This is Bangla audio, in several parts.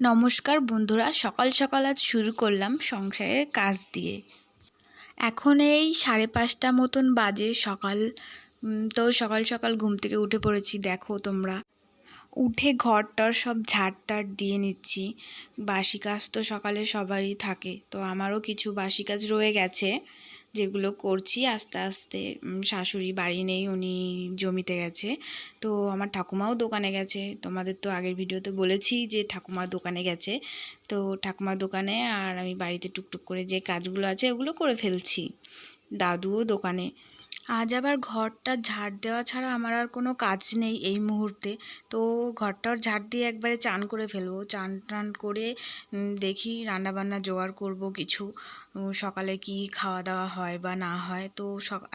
নমস্কার বন্ধুরা, সকাল সকাল আজ শুরু করলাম সংসারের কাজ দিয়ে। এখন এই সাড়ে পাঁচটা মতন বাজে সকাল তো সকাল সকাল ঘুম থেকে উঠে পড়েছি, দেখো তোমরা। উঠে ঘরটর সব ঝাড় টাড় দিয়ে নিচ্ছি, বাসি কাজ তো সকালে সবারই থাকে, তো আমারও কিছু বাসি কাজ রয়ে গেছে। যেগুলো করছি আস্তে আস্তে শাশুড়ি বাড়ি নেই, উনি জমিতে গেছে। তো আমার ঠাকুমাও দোকানে গেছে। তোমাদের তো আগের ভিডিওতে বলেছি যে ঠাকুমা দোকানে গেছে। তো ঠাকুমার দোকানে আর আমি বাড়িতে টুকটুক করে যে কাজগুলো আছে ওগুলো করে ফেলছি। দাদুও দোকানে। আজ আবার ঘরটা ঝাড় দেওয়া ছাড়া আমার আর কোনো কাজ নেই এই মুহূর্তে। তো ঘরটার ঝাড় দিয়ে একবারে চান করে ফেলব। চান টান করে দেখি রান্নাবান্না জোগাড় করব কিছু। সকালে কি খাওয়া দাওয়া হয় বা না হয়। তো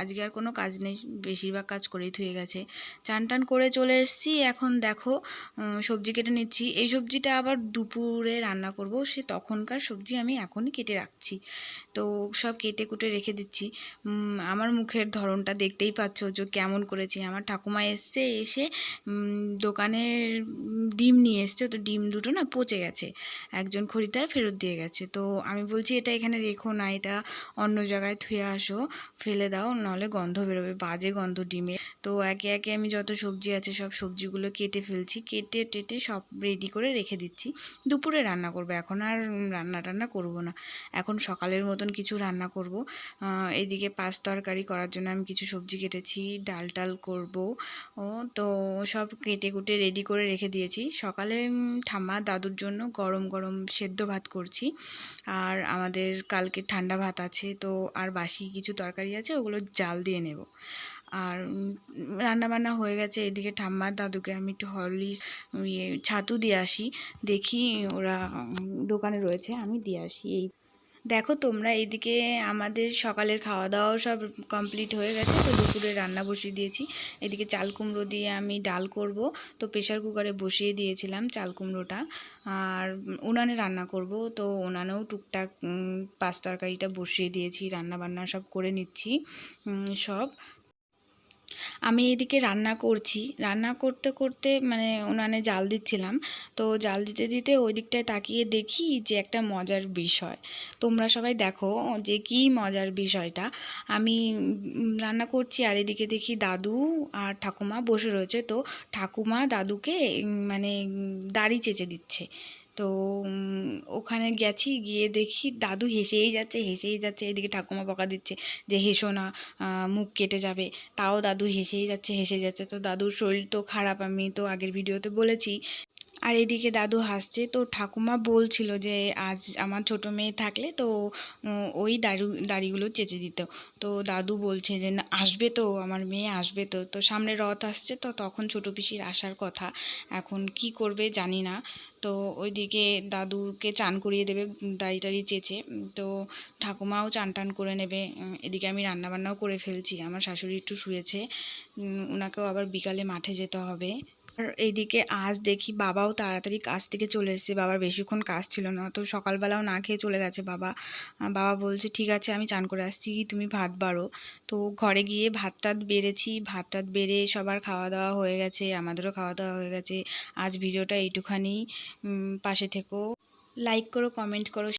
আজকে আর কোনো কাজ নেই। বেশিরভাগ কাজ করেই থুয়ে গেছে। চান টান করে চলে এসেছি। এখন দেখো সবজি কেটে নিচ্ছি। এই সবজিটা আবার দুপুরে রান্না করব। সে তখনকার সবজি আমি এখনই কেটে রাখছি। তো সব কেটে কুটে রেখে দিচ্ছি। আমার মুখের ধরনটা দেখতেই পাচ্ছ যে কেমন করেছি। আমার ঠাকুমা এসছে এসে দোকানের ডিম নিয়ে এসছে। তো ডিম দুটো না পচে গেছে। একজন খরিদ্দার ফেরত দিয়ে গেছে। তো আমি বলছি এটা এখানে রেখো না এটা অন্য জায়গায় থুয়ে আসো ফেলে দাও নাহলে গন্ধ বেরোবে বাজে গন্ধ ডিমে তো একে একে আমি যত সবজি আছে সব সবজিগুলো কেটে ফেলছি কেটে টেটে সব রেডি করে রেখে দিচ্ছি। দুপুরে রান্না করব এখন আর রান্না টান্না করব না। এখন সকালের মতন কিছু রান্না করব। আহ, এইদিকে পাঁচ তরকারি করার জন্য আমি কিছু সবজি কেটেছি ডাল টাল করব, ও তো সব কেটে কুটে রেডি করে রেখে দিয়েছি। সকালে ঠাম্মা দাদুর জন্য গরম গরম সেদ্ধ ভাত করছি। আর আমাদের কালকে ঠান্ডা ভাত আছে, তো আর বাসি কিছু তরকারি আছে, ওগুলো জাল দিয়ে নেব। আর রান্নাবান্না হয়ে গেছে, এদিকে ঠাম্মার দাদুকে আমি একটু হরলিক্স ইয়ে ছাতু দিয়ে আসি। দেখি ওরা দোকানে রয়েছে, আমি দিয়ে আসি, এই দেখো তোমরা এইদিকে আমাদের সকালের খাওয়া দাওয়াও সব কমপ্লিট হয়ে গেছে, তো দুপুরে রান্না বসিয়ে দিয়েছি। এদিকে চাল কুমড়ো দিয়ে আমি ডাল করব, তো প্রেশার কুকারে বসিয়ে দিয়েছিলাম চাল কুমড়োটা। আর উনানে রান্না করব, তো উনানেও টুকটাক পাঁচ তরকারিটা বসিয়ে দিয়েছি রান্না বান্না সব করে নিচ্ছি সব। আমি এদিকে রান্না করছি। রান্না করতে করতে মানে উনানে জাল দিচ্ছিলাম। তো জাল দিতে দিতে ওই দিকটায় তাকিয়ে দেখি যে একটা মজার বিষয়। তোমরা সবাই দেখো যে কি মজার বিষয়টা। আমি রান্না করছি আর এদিকে দেখি দাদু আর ঠাকুমা বসে রয়েছে। তো ঠাকুমা দাদুকে মানে দাড়ি চেঁচে দিচ্ছে। তো ওখানে গেছি, গিয়ে দেখি দাদু হেসেই যাচ্ছে হেসেই যাচ্ছে, এদিকে ঠাকুমা বকা দিচ্ছে যে হেসো না মুখ কেটে যাবে। তাও দাদু হেসেই যাচ্ছে, হেসে যাচ্ছে। তো দাদুর শরীর তো খারাপ, আমি তো আগের ভিডিওতে বলেছি। আর এদিকে দাদু হাসছে। তো ঠাকুমা বলছিল যে, আজ আমার ছোট মেয়ে থাকলে তো ওই দাড়ি, দাড়িগুলো চেঁচে দিত। তো দাদু বলছে যে, না, আসবে তো, আমার মেয়ে আসবে তো। তো সামনে রথ আসছে, তো তখন ছোট পিসির আসার কথা। এখন কি করবে জানি না। তো ওইদিকে দাদুকে চান করিয়ে দেবে, দাড়ি টাড়ি চেঁচে। তো ঠাকুমাও চান টান করে নেবে। এদিকে আমি রান্নাবান্নাও করে ফেলছি। আমার শাশুড়ি একটু শুয়েছে। ওনাকেও আবার বিকালে মাঠে যেতে হবে। আর এইদিকে আজ দেখি বাবাও তাড়াতাড়ি কাজ থেকে চলে এসেছে। বাবার বেশিক্ষণ কাজ ছিল না, তো সকালবেলাও না খেয়ে চলে গেছে বাবা। বাবা বলছে, ঠিক আছে, আমি চান করে আসছি, তুমি ভাত বাড়ো। তো ঘরে গিয়ে ভাত টাত বেড়েছি ভাত টাত বেড়ে সবার খাওয়া দাওয়া হয়ে গেছে, আমাদেরও খাওয়া দাওয়া হয়ে গেছে। আজ ভিডিওটা এইটুখানি। পাশে থেকো। লাইক করো, কমেন্ট করো